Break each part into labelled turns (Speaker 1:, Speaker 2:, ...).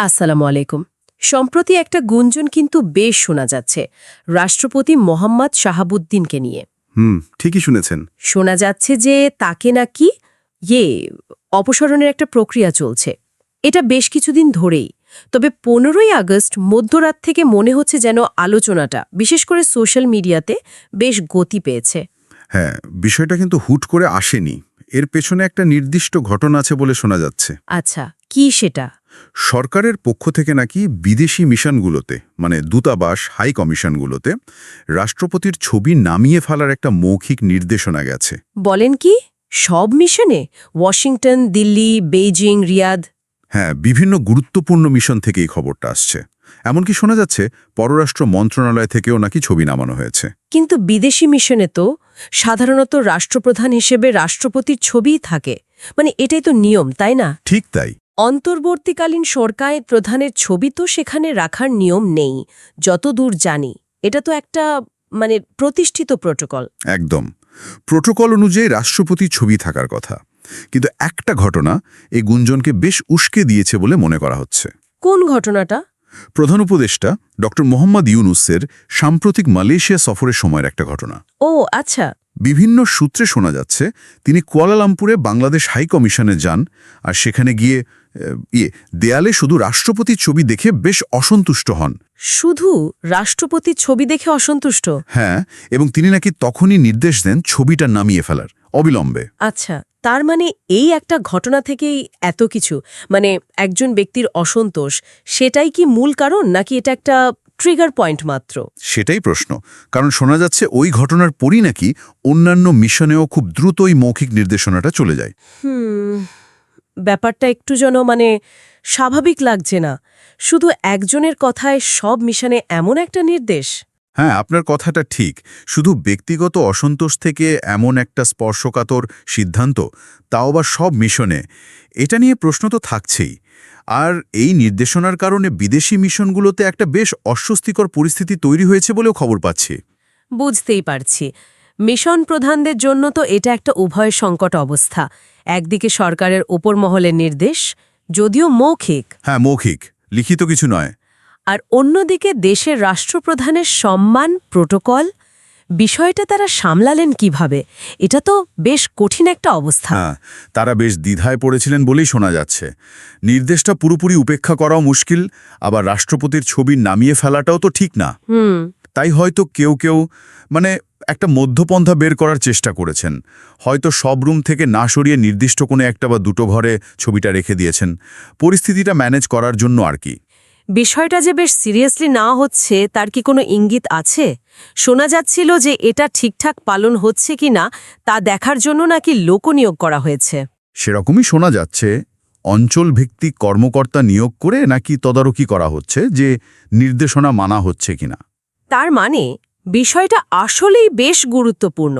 Speaker 1: আসসালামু আলাইকুম। সম্প্রতি একটা গুঞ্জন কিন্তু বেশ শোনা যাচ্ছে রাষ্ট্রপতি মোহাম্মদ শাহাবুদ্দিনকে নিয়ে।
Speaker 2: হুম ঠিকই শুনেছেন।
Speaker 1: শোনা যাচ্ছে যে তাকে নাকি ইয়ে অপসারণের একটা প্রক্রিয়া চলছে। এটা বেশ কিছুদিন ধরেই। তবে পনেরোই আগস্ট মধ্যরাত থেকে মনে হচ্ছে যেন আলোচনাটা বিশেষ করে সোশ্যাল মিডিয়াতে বেশ গতি পেয়েছে।
Speaker 2: হ্যাঁ বিষয়টা কিন্তু হুট করে আসেনি। এর পেছনে একটা নির্দিষ্ট ঘটনা আছে বলে শোনা যাচ্ছে।
Speaker 1: আচ্ছা কি সেটা?
Speaker 2: সরকারের পক্ষ থেকে নাকি বিদেশি মিশনগুলোতে মানে দূতাবাস হাই কমিশনগুলোতে রাষ্ট্রপতির ছবি নামিয়ে ফেলার একটা মৌখিক নির্দেশনা গেছে।
Speaker 1: বলেন কি? সব মিশনে? Washington Delhi Beijing Riyadh?
Speaker 2: হ্যাঁ বিভিন্ন গুরুত্বপূর্ণ মিশন থেকে এই খবরটা আসছে। এমনকি শোনা যাচ্ছে পররাষ্ট্র মন্ত্রণালয় থেকেও নাকি ছবি নামানো হয়েছে।
Speaker 1: কিন্তু বিদেশি মিশনে তো সাধারণত রাষ্ট্রপ্রধান হিসেবে রাষ্ট্রপতির ছবিই থাকে। মানে এটাই তো নিয়ম তাই না?
Speaker 2: ঠিক তাই।
Speaker 1: অন্তর্বর্তীকালীন সরকার প্রধানের ছবি তো সেখানে রাখার নিয়ম নেই যতদূর জানি। এটা তো একটা মানে প্রতিষ্ঠিত প্রোটোকল।
Speaker 2: একদম। প্রোটোকল অনুযায়ী রাষ্ট্রপতির ছবি থাকার কথা। কিন্তু একটা ঘটনা এই গুঞ্জনকে বেশ উস্কে দিয়েছে বলে মনে করা হচ্ছে।
Speaker 1: কোন ঘটনাটা?
Speaker 2: প্রধান উপদেষ্টা ড মোহাম্মদ ইউনুসের সাম্প্রতিক মালয়েশিয়া সফরের সময়ের একটা ঘটনা।
Speaker 1: ও আচ্ছা।
Speaker 2: বিভিন্ন সূত্রে শোনা যাচ্ছে তিনি কুয়ালালামপুরে বাংলাদেশ হাই কমিশনে যান আর সেখানে গিয়ে ইয়ে দেয়ালে শুধু রাষ্ট্রপতির ছবি দেখে বেশ অসন্তুষ্ট হন।
Speaker 1: শুধু রাষ্ট্রপতির ছবি দেখে অসন্তুষ্ট?
Speaker 2: হ্যাঁ এবং তিনি নাকি তখনই নির্দেশ দেন ছবিটা নামিয়ে ফেলার অবিলম্বে।
Speaker 1: আচ্ছা তার মানে এই একটা ঘটনা থেকেই এত কিছু? মানে একজন ব্যক্তির অসন্তোষ সেটাই কি মূল কারণ নাকি এটা একটা ট্রিগার পয়েন্ট মাত্র?
Speaker 2: সেটাই প্রশ্ন কারণ শোনা যাচ্ছে ওই ঘটনার পরই নাকি অন্যান্য মিশনেও খুব দ্রুতই মৌখিক নির্দেশনাটা চলে যায়।
Speaker 1: হুম ব্যাপারটা একটু যেন মানে স্বাভাবিক লাগছে না। শুধু একজনের কথায় সব মিশনে এমন একটা নির্দেশ?
Speaker 2: হ্যাঁ আপনার কথাটা ঠিক। শুধু ব্যক্তিগত অসন্তোষ থেকে এমন একটা স্পর্শকাতর সিদ্ধান্ত তাও আবার সব মিশনে। এটা নিয়ে প্রশ্ন তো থাকছেই। আর এই নির্দেশনার কারণে বিদেশি মিশনগুলোতে একটা বেশ অস্বস্তিকর পরিস্থিতি তৈরি হয়েছে বলেও খবর পাচ্ছি।
Speaker 1: বুঝতেই পারছি। মিশন প্রধানদের জন্য তো এটা একটা উভয় সংকট অবস্থা। একদিকে সরকারের ওপর মহলের নির্দেশ যদিও মৌখিক।
Speaker 2: হ্যাঁ মৌখিক লিখিত কিছু নয়।
Speaker 1: আর অন্যদিকে দেশের রাষ্ট্রপ্রধানের সম্মান প্রোটোকল বিষয়টা তারা সামলালেন কীভাবে এটা তো বেশ কঠিন একটা অবস্থা।
Speaker 2: হ্যাঁ তারা বেশ দ্বিধায় পড়েছিলেন বলেই শোনা যাচ্ছে। নির্দেশটা পুরোপুরি উপেক্ষা করাও মুশকিল আবার রাষ্ট্রপতির ছবি নামিয়ে ফেলাটাও তো ঠিক না। তাই হয়তো কেউ কেউ মানে একটা মধ্যপন্থা বের করার চেষ্টা করেছেন। হয়তো সব রুম থেকে না সরিয়ে নির্দিষ্ট কোনো একটা বা দুটো ঘরে ছবিটা রেখে দিয়েছেন। পরিস্থিতিটা ম্যানেজ করার জন্য আর কি।
Speaker 1: বিষয়টা যে বেশ সিরিয়াসলি না হচ্ছে তার কি কোনো ইঙ্গিত আছে? শোনা যাচ্ছিল যে এটা ঠিকঠাক পালন হচ্ছে কি না তা দেখার জন্য নাকি লোক নিয়োগ করা হয়েছে।
Speaker 2: সেরকমই শোনা যাচ্ছে অঞ্চলভিত্তিক কর্মকর্তা নিয়োগ করে নাকি তদারকি করা হচ্ছে যে নির্দেশনা মানা হচ্ছে কিনা
Speaker 1: তার মানে বিষয়টা আসলেই বেশ গুরুত্বপূর্ণ।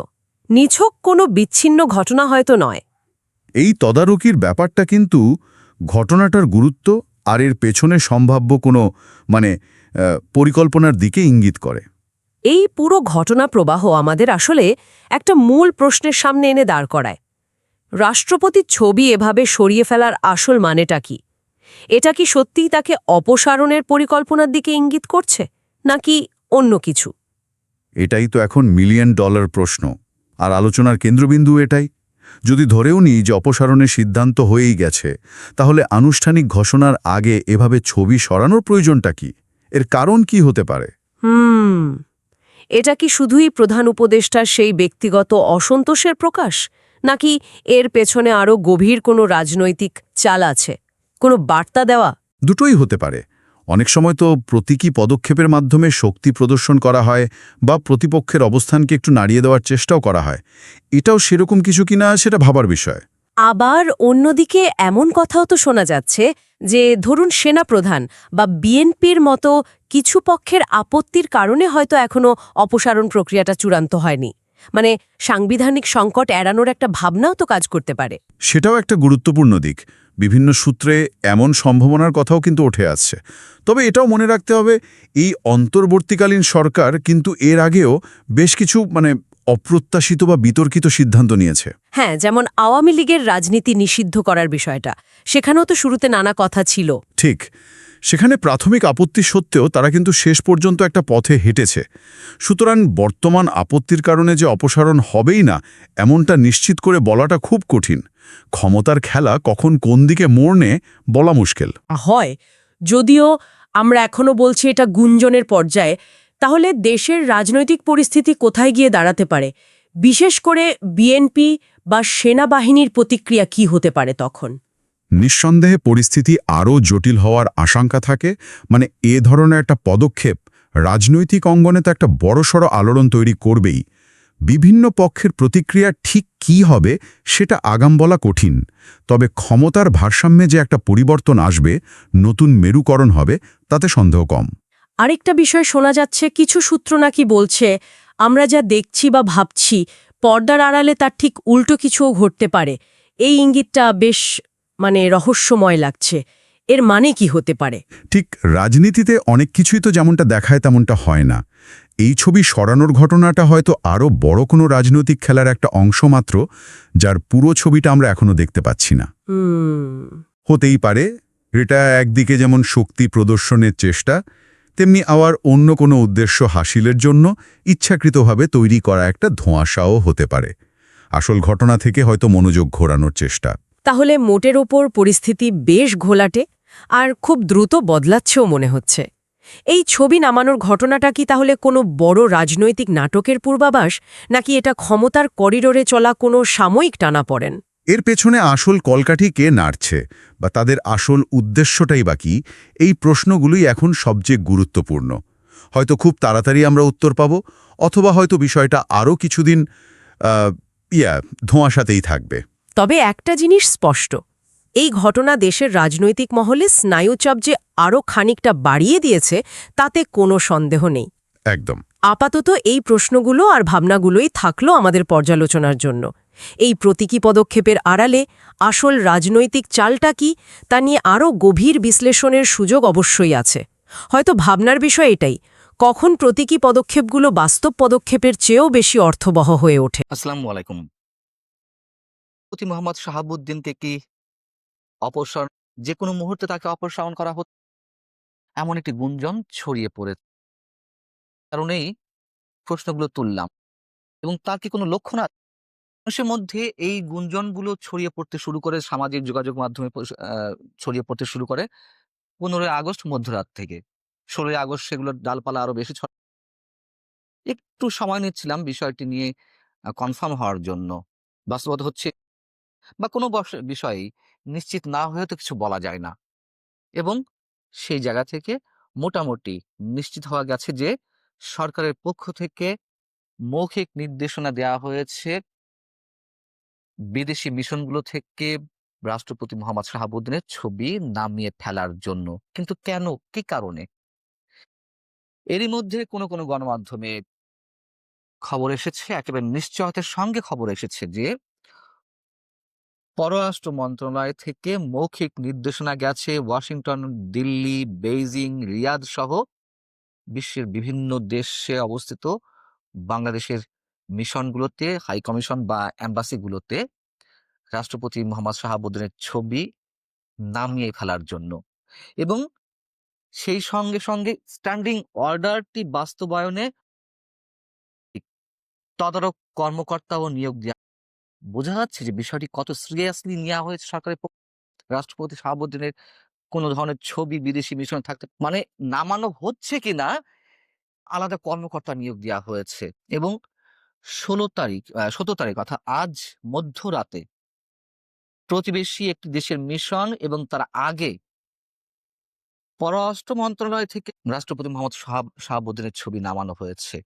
Speaker 1: নিছক কোনো বিচ্ছিন্ন ঘটনা হয়তো নয়।
Speaker 2: এই তদারকির ব্যাপারটা কিন্তু ঘটনাটার গুরুত্ব আর এর পেছনে সম্ভাব্য কোনো মানে পরিকল্পনার দিকে ইঙ্গিত করে।
Speaker 1: এই পুরো ঘটনা প্রবাহ আমাদের আসলে একটা মূল প্রশ্নের সামনে এনে দাঁড় করায়। রাষ্ট্রপতির ছবি এভাবে সরিয়ে ফেলার আসল মানেটা কি? এটা কি সত্যিই তাকে অপসারণের পরিকল্পনার দিকে ইঙ্গিত করছে? নাকি অন্য কিছু?
Speaker 2: এটাই তো এখন মিলিয়ন ডলার প্রশ্ন। আর আলোচনার কেন্দ্রবিন্দু এটাই। যদি ধরেও নিই যে অপসারণের সিদ্ধান্ত হয়েই গেছে তাহলে আনুষ্ঠানিক ঘোষণার আগে এভাবে ছবি সরানোর প্রয়োজনটা কি? এর কারণ কি হতে পারে?
Speaker 1: হুম এটা কি শুধুই প্রধান উপদেষ্টার সেই ব্যক্তিগত অসন্তোষের প্রকাশ? নাকি এর পেছনে আরও গভীর কোনো রাজনৈতিক চাল আছে? কোনো বার্তা দেওয়া?
Speaker 2: দুটোই হতে পারে। অনেক সময় তো প্রতীকী পদক্ষেপের মাধ্যমে শক্তি প্রদর্শন করা হয় বা প্রতিপক্ষের অবস্থানকে একটু নাড়িয়ে দেওয়ার চেষ্টাও করা হয়। এটাও সেরকম কিছু কিনা সেটা ভাবার বিষয়।
Speaker 1: আবার অন্যদিকে এমন কথাও তো শোনা যাচ্ছে যে ধরুন সেনাপ্রধান বা বিএনপির মতো কিছু পক্ষের আপত্তির কারণে হয়তো এখনও অপসারণ প্রক্রিয়াটা চূড়ান্ত হয়নি। মানে সাংবিধানিক সংকট এড়ানোর একটা ভাবনাও তো কাজ করতে পারে।
Speaker 2: সেটাও একটা গুরুত্বপূর্ণ দিক। বিভিন্ন সূত্রে এমন সম্ভাবনার কথাও কিন্তু উঠে আসছে। তবে এটাও মনে রাখতে হবে এই অন্তর্বর্তীকালীন সরকার কিন্তু এর আগেও বেশ কিছু মানে অপ্রত্যাশিত বা বিতর্কিত সিদ্ধান্ত নিয়েছে।
Speaker 1: হ্যাঁ যেমন আওয়ামী লীগের রাজনীতি নিষিদ্ধ করার বিষয়টা। সেখানেও তো শুরুতে নানা কথা ছিল।
Speaker 2: ঠিক। সেখানে প্রাথমিক আপত্তি সত্ত্বেও তারা কিন্তু শেষ পর্যন্ত একটা পথে হেঁটেছে। সুতরাং বর্তমান আপত্তির কারণে যে অপসারণ হবেই না, এমনটা নিশ্চিত করে বলাটা খুব কঠিন। ক্ষমতার খেলা কখন কোন দিকে মোড় নেয় বলা মুশকিল।
Speaker 1: হয়। যদিও আমরা এখনও বলছি এটা গুঞ্জনের পর্যায়ে, তাহলে দেশের রাজনৈতিক পরিস্থিতি কোথায় গিয়ে দাঁড়াতে পারে? বিশেষ করে বিএনপি বা সেনাবাহিনীর প্রতিক্রিয়া কি হতে পারে তখন?
Speaker 2: নিঃসন্দেহে পরিস্থিতি আরও জটিল হওয়ার আশঙ্কা থাকে। মানে এ ধরনের একটা পদক্ষেপ রাজনৈতিক অঙ্গনে তো একটা বড়সড় আলোড়ন তৈরি করবেই। বিভিন্ন পক্ষের প্রতিক্রিয়া ঠিক কি হবে সেটা আগাম বলা কঠিন। তবে ক্ষমতার ভারসাম্যে যে একটা পরিবর্তন আসবে, নতুন মেরুকরণ হবে, তাতে সন্দেহ কম।
Speaker 1: আরেকটা বিষয় শোনা যাচ্ছে, কিছু সূত্র নাকি বলছে, আমরা যা দেখছি বা ভাবছি, পর্দার আড়ালে তার ঠিক উল্টো কিছুও ঘটতে পারে। এই ইঙ্গিতটা বেশ মানে রহস্যময় লাগছে। এর মানে কি হতে পারে?
Speaker 2: ঠিক রাজনীতিতে অনেক কিছুই তো যেমনটা দেখায় তেমনটা হয় না। এই ছবি সরানোর ঘটনাটা হয়তো আরও বড় কোনো রাজনৈতিক খেলার একটা অংশ মাত্র যার পুরো ছবিটা আমরা এখনও দেখতে পাচ্ছি না। হতেই পারে এটা একদিকে যেমন শক্তি প্রদর্শনের চেষ্টা তেমনি আবার অন্য কোনো উদ্দেশ্য হাসিলের জন্য ইচ্ছাকৃতভাবে তৈরি করা একটা ধোঁয়াশাও হতে পারে। আসল ঘটনা থেকে হয়তো মনোযোগ ঘোরানোর চেষ্টা।
Speaker 1: তাহলে মোটের ওপর পরিস্থিতি বেশ ঘোলাটে আর খুব দ্রুত বদলাচ্ছেও মনে হচ্ছে। এই ছবি নামানোর ঘটনাটা কি তাহলে কোনো বড় রাজনৈতিক নাটকের পূর্বাভাস, নাকি এটা ক্ষমতার করিডোরে চলা কোনো সাময়িক টানা পড়েন?
Speaker 2: এর পেছনে আসল কলকাঠি কে নাড়ছে বা তাদের আসল উদ্দেশ্যটাই বা কি, এই প্রশ্নগুলোই এখন সবচেয়ে গুরুত্বপূর্ণ। হয়তো খুব তাড়াতাড়ি আমরা উত্তর পাব, অথবা হয়তো বিষয়টা আরও কিছুদিন ইয়া, ধোঁয়াশাতেই থাকবে।
Speaker 1: তবে একটা জিনিস স্পষ্ট। এই ঘটনা দেশের রাজনৈতিক মহলে স্নায়ুচাপ যে আরও খানিকটা বাড়িয়ে দিয়েছে তাতে কোনো সন্দেহ নেই।
Speaker 2: একদম।
Speaker 1: আপাতত এই প্রশ্নগুলো আর ভাবনাগুলোই থাকল আমাদের পর্যালোচনার জন্য। এই প্রতীকী পদক্ষেপের আড়ালে আসল রাজনৈতিক চালটা কি তা নিয়ে আরও গভীর বিশ্লেষণের সুযোগ অবশ্যই আছে। হয়তো ভাবনার বিষয় এটাই কখন প্রতীকী পদক্ষেপগুলো বাস্তব পদক্ষেপের চেয়েও বেশি অর্থবহ হয়ে ওঠে।
Speaker 3: আসসালামু আলাইকুম। প্রতি মোহাম্মদ শাহাবুদ্দিনকে কি অপসারণ যে কোনো মুহূর্তে তাকে অপসারণ করা হতো? এমন একটি গুঞ্জন ছড়িয়ে পড়ে কারণেই প্রশ্নগুলো তুললাম। এবং তার কি কোনো লক্ষ্য না মানুষের মধ্যে এই গুঞ্জনগুলো ছড়িয়ে পড়তে শুরু করে, সামাজিক যোগাযোগ মাধ্যমে ছড়িয়ে পড়তে শুরু করে পনেরোই আগস্ট মধ্যরাত থেকে। ষোলোই আগস্ট সেগুলোর ডালপালা আরও বেশি ছড় একটু সময় নিচ্ছিলাম বিষয়টি নিয়ে কনফার্ম হওয়ার জন্য। বাস্তবতা হচ্ছে বা কোনো বিষয়ে নিশ্চিত না হয়ে তো কিছু বলা যায় না। এবং সেই জায়গা থেকে মোটামুটি নিশ্চিত হওয়া গেছে যে, সরকারের পক্ষ থেকে মৌখিক নির্দেশনা দেওয়া হয়েছে। বিদেশি মিশনগুলো থেকে রাষ্ট্রপতি মোহাম্মদ শাহাবুদ্দিনের ছবি নামিয়ে ফেলার জন্য। কিন্তু কেন? কি কারণে? এরই মধ্যে কোনো কোনো গণমাধ্যমে খবর এসেছে, একেবারে নিশ্চয়তার সঙ্গে খবর এসেছে যে পররাষ্ট্র মন্ত্রণালয় থেকে মৌখিক নির্দেশনা গেছে ওয়াশিংটন, দিল্লি, বেইজিং, রিয়াদ সহ বিশ্বের বিভিন্ন দেশে অবস্থিত বাংলাদেশের মিশনগুলোতে, হাই কমিশন বা অ্যাম্বাসিগুলোতে রাষ্ট্রপতি মোহাম্মদ শাহাবুদ্দিনের ছবি নামিয়ে ফেলার জন্য। এবং সেই সঙ্গে সঙ্গে স্ট্যান্ডিং অর্ডারটি বাস্তবায়নে তদারক কর্মকর্তা ও নিয়োগ দেওয়া বোঝা যাচ্ছে যে বিষয়টি কত সিরিয়াসলি নেওয়া হয়েছে সরকারের রাষ্ট্রপতি শাহাবুদ্দিনের কোনো ধরনের ছবি, বিদেশি মিশনে থাকতে মানে নামানো হচ্ছে কিনা, আলাদা কর্মকর্তা নিয়োগ দেওয়া হয়েছে এবং ষোলো তারিখ সতেরো তারিখ অর্থাৎ আজ মধ্যরাতে প্রতিবেশী একটি দেশের মিশন এবং তার আগে পররাষ্ট্র মন্ত্রণালয় থেকে রাষ্ট্রপতি মোহাম্মদ শাহাব, শাহাবুদ্দিনের ছবি নামানো হয়েছে।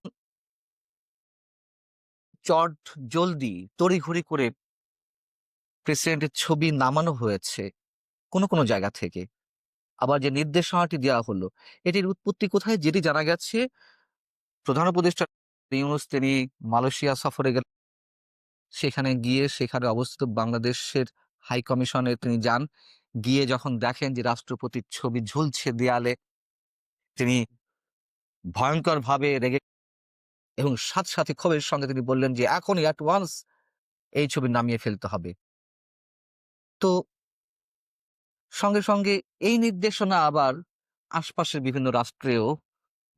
Speaker 3: চট জলদি তড়িঘড়ি করে প্রেসিডেন্টের ছবি নামানো হয়েছে কোনো কোনো জায়গা থেকে। আবার যে নির্দেশনাটি দেওয়া হলো, এটির উৎপত্তি কোথায় যেটি জানা গেছে? প্রধান উপদেষ্টা ইউনুস, তিনি মালয়েশিয়া সফরে গেলেন। সেখানে গিয়ে সেখানে অবস্থিত বাংলাদেশের হাই কমিশনে তিনি যান। গিয়ে যখন দেখেন যে রাষ্ট্রপতির ছবি ঝুলছে দেয়ালে, তিনি ভয়ঙ্কর ভাবে রেগে এবং সাথে সাথে ক্ষোভের সঙ্গে তিনি বললেন যে, এখনই অ্যাট ওয়ান্স এই ছবি নামিয়ে ফেলতে হবে। তো সঙ্গে সঙ্গে এই নির্দেশনা আবার আশপাশের বিভিন্ন রাষ্ট্রেও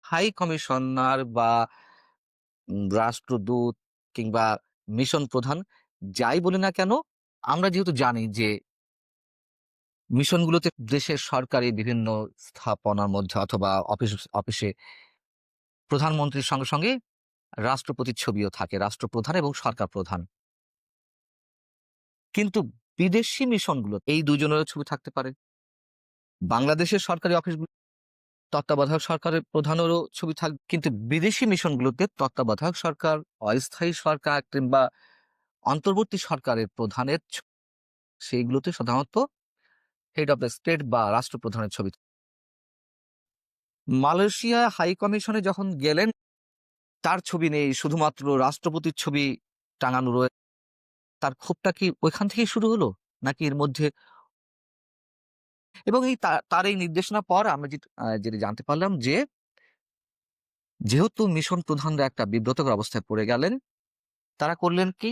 Speaker 3: হাই কমিশনার বা রাষ্ট্রদূত কিংবা মিশন প্রধান যাই বলি না কেন, আমরা যেহেতু জানি যে মিশনগুলোতে দেশের সরকারি বিভিন্ন স্থাপনার মধ্যে অথবা অফিস, অফিসে প্রধানমন্ত্রীর সঙ্গে সঙ্গে রাষ্ট্রপতির ছবিও থাকে, রাষ্ট্রপ্রধান এবং সরকার প্রধান। কিন্তু বিদেশি মিশনগুলো, এই দুজনেরও ছবি থাকতে পারে। বাংলাদেশের সরকারি অফিসগুলো, তত্ত্বাবধায়ক সরকারের প্রধানেরও ছবি থাকবে কিন্তু বিদেশি মিশনগুলোতে তত্ত্বাবধায়ক সরকার, অস্থায়ী সরকার কিংবা অন্তর্বর্তী সরকারের প্রধানের সেইগুলোতে সাধারণত হেড অফ দ্য স্টেট বা রাষ্ট্রপ্রধানের ছবি মালয়েশিয়া হাই কমিশনে যখন গেলেন তার ছবি নেই, শুধুমাত্র রাষ্ট্রপতির ছবি টাঙানো রয়েছে তার ক্ষোভটা কি ওইখান থেকেই শুরু হলো? নাকি এর মধ্যে এবং এই তার এই নির্দেশনা পর আমরা যেটা জানতে পারলাম যে যেহেতু মিশন প্রধানরা একটা বিব্রতকর অবস্থায় পড়ে গেলেন, তারা করলেন কি?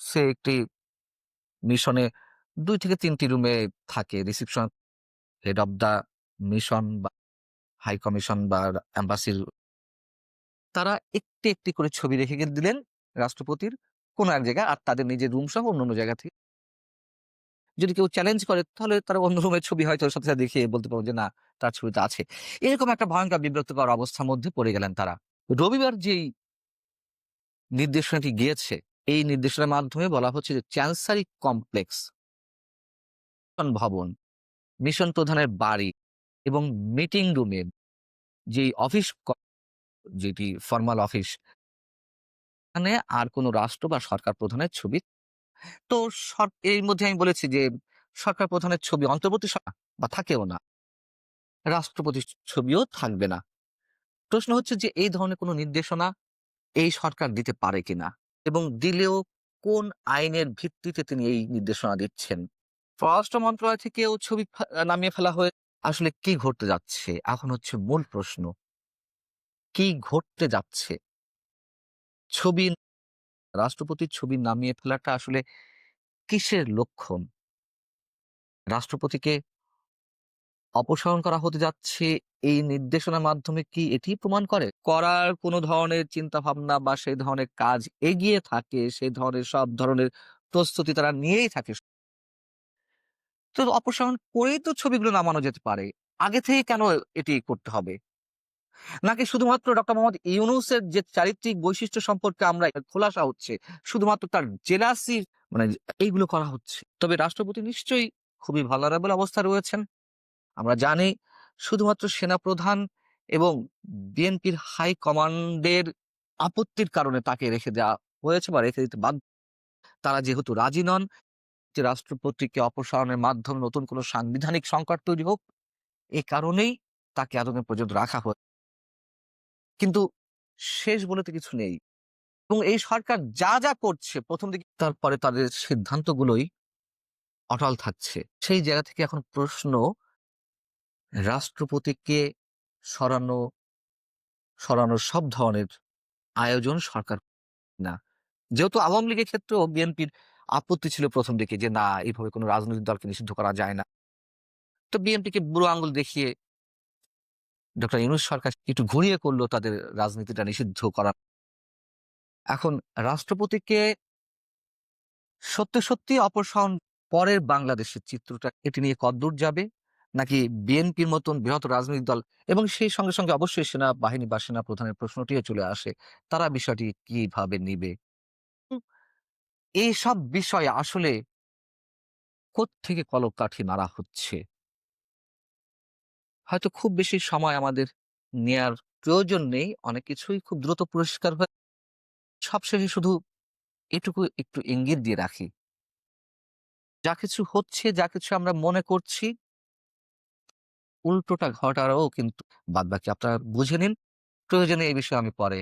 Speaker 3: সে একটি মিশনে দুই থেকে তিনটি রুমে থাকে। Reception, head of the mission বা হাই কমিশন বা অ্যাম্বাসির তারা একটি একটি করে ছবি রেখে দিলেন রাষ্ট্রপতির কোনো এক জায়গায় আর তাদের নিজের রুম সহ অন্য জায়গা থেকে। যদি কেউ চ্যালেঞ্জ করে, তাহলে তারা অন্য রুমের ছবি হয়তো সাথে সাথে দেখিয়ে বলতে পারব যে, না, তার ছবিটা আছে। এরকম একটা ভয়ঙ্কর বিব্রতকর অবস্থার মধ্যে পড়ে গেলেন তারা। রবিবার যেই নির্দেশনাটি গিয়েছে, এই নির্দেশনার মাধ্যমে বলা হচ্ছে যে চ্যান্সারি কমপ্লেক্স ভবন, মিশন প্রধানের বাড়ি এবং মিটিং রুমে যেই অফিস যেটি ফর্মাল অফিস এখানে আর কোনো রাষ্ট্র বা সরকার প্রধানের ছবি। তো এর মধ্যে আমি বলেছি যে, সরকার প্রধানের ছবি অন্তর্বর্তী বা থাকেও না। রাষ্ট্রপতির ছবিও থাকবে না। প্রশ্ন হচ্ছে যে, এই ধরনের কোনো নির্দেশনা এই সরকার দিতে পারে কিনা? এবং দিলেও কোন আইনের ভিত্তিতে তিনি এই নির্দেশনা দিচ্ছেন? পররাষ্ট্র মন্ত্রণালয় থেকেও ছবি নামিয়ে ফেলা হয়ে আসলে কি ঘটতে যাচ্ছে? এখন হচ্ছে মূল প্রশ্ন। কি ঘটতে যাচ্ছে? ছবি রাষ্ট্রপতির ছবি নামিয়ে ফেলাটা আসলে কিসের লক্ষণ? রাষ্ট্রপতিকে অপসারণ করা হতে যাচ্ছে এই নির্দেশনার মাধ্যমে কি এটি প্রমাণ করে? করার কোনো ধরনের চিন্তা ভাবনা বা সেই ধরনের কাজ এগিয়ে থাকে সেই ধরনের সব ধরনের প্রস্তুতি তারা নিয়েই থাকে? তো অপসারণ করেই তো ছবিগুলো নামানো যেতে পারে। আগে থেকে কেন এটি করতে হবে? নাকি শুধুমাত্র ডক্টর মোহাম্মদ ইউনুসের যে চারিত্রিক বৈশিষ্ট্য সম্পর্কে আমরা খোলাসা হচ্ছে, শুধুমাত্র তার জেলাসি মানে এইগুলো করা হচ্ছে? তবে রাষ্ট্রপতি নিশ্চয়ই খুবই ভালারেবল অবস্থা রয়েছেন। আমরা জানি শুধুমাত্র সেনাপ্রধান এবং বিএনপির হাই কমান্ডের আপত্তির কারণে তাকে রেখে দেওয়া হয়েছে বা রেখে দিতে বাধ্য। তারা যেহেতু রাজি নন, যে রাষ্ট্রপতিকে অপসারণের মাধ্যমে নতুন কোনো সাংবিধানিক সংকট তৈরি হোক, এ কারণেই তাকে এতদিন পর্যন্ত রাখা হয় কিন্তু শেষ বলে তো কিছু নেই। এবং এই সরকার যা যা করছে, প্রথম দিকে তারপরে তাদের সিদ্ধান্তগুলোই অটল থাকছে। সেই জায়গা থেকে এখন প্রশ্ন, রাষ্ট্রপতিকে সরানো, সরানোর সব ধরনের আয়োজন সরকার না। যেহেতু আওয়ামী লীগের ক্ষেত্রেও বিএনপির আপত্তি ছিল প্রথম দিকে যে, না, এইভাবে কোনো রাজনৈতিক দলকে নিষিদ্ধ করা যায় না। তো বিএনপিকে বুড়ো আঙ্গুল দেখিয়ে ডক্টর ইউনুস সরকার একটু ঘুরিয়ে করল তাদের রাজনীতিটা নিষিদ্ধ করা। এখন রাষ্ট্রপতিকে সত্যি সত্যি অপসারণ পরের বাংলাদেশের চিত্রটা এটি নিয়ে কদ্দূর যাবে? নাকি বিএনপির মতন বৃহৎ রাজনৈতিক দল এবং সেই সঙ্গে সঙ্গে অবশ্যই সেনা বাহিনী বা সেনা প্রধানের প্রশ্নটিও চলে আসে, তারা বিষয়টি কীভাবে নিবে? এই সব বিষয় আসলে থেকে কলকাঠি নাড়া হচ্ছে? হয়তো খুব বেশি সময় আমাদের নেয়ার প্রয়োজন নেই। অনেক কিছুই খুব দ্রুত পরিষ্কার হয়ে সবশেষে শুধু এটুকু একটু ইঙ্গিত দিয়ে রাখি। যা কিছু হচ্ছে, যা কিছু আমরা মনে করছি, উল্টোটা ঘটারও কিন্তু বাদবাকি আপনারা বুঝে নিন। প্রয়োজনে এই বিষয়ে আমি পরে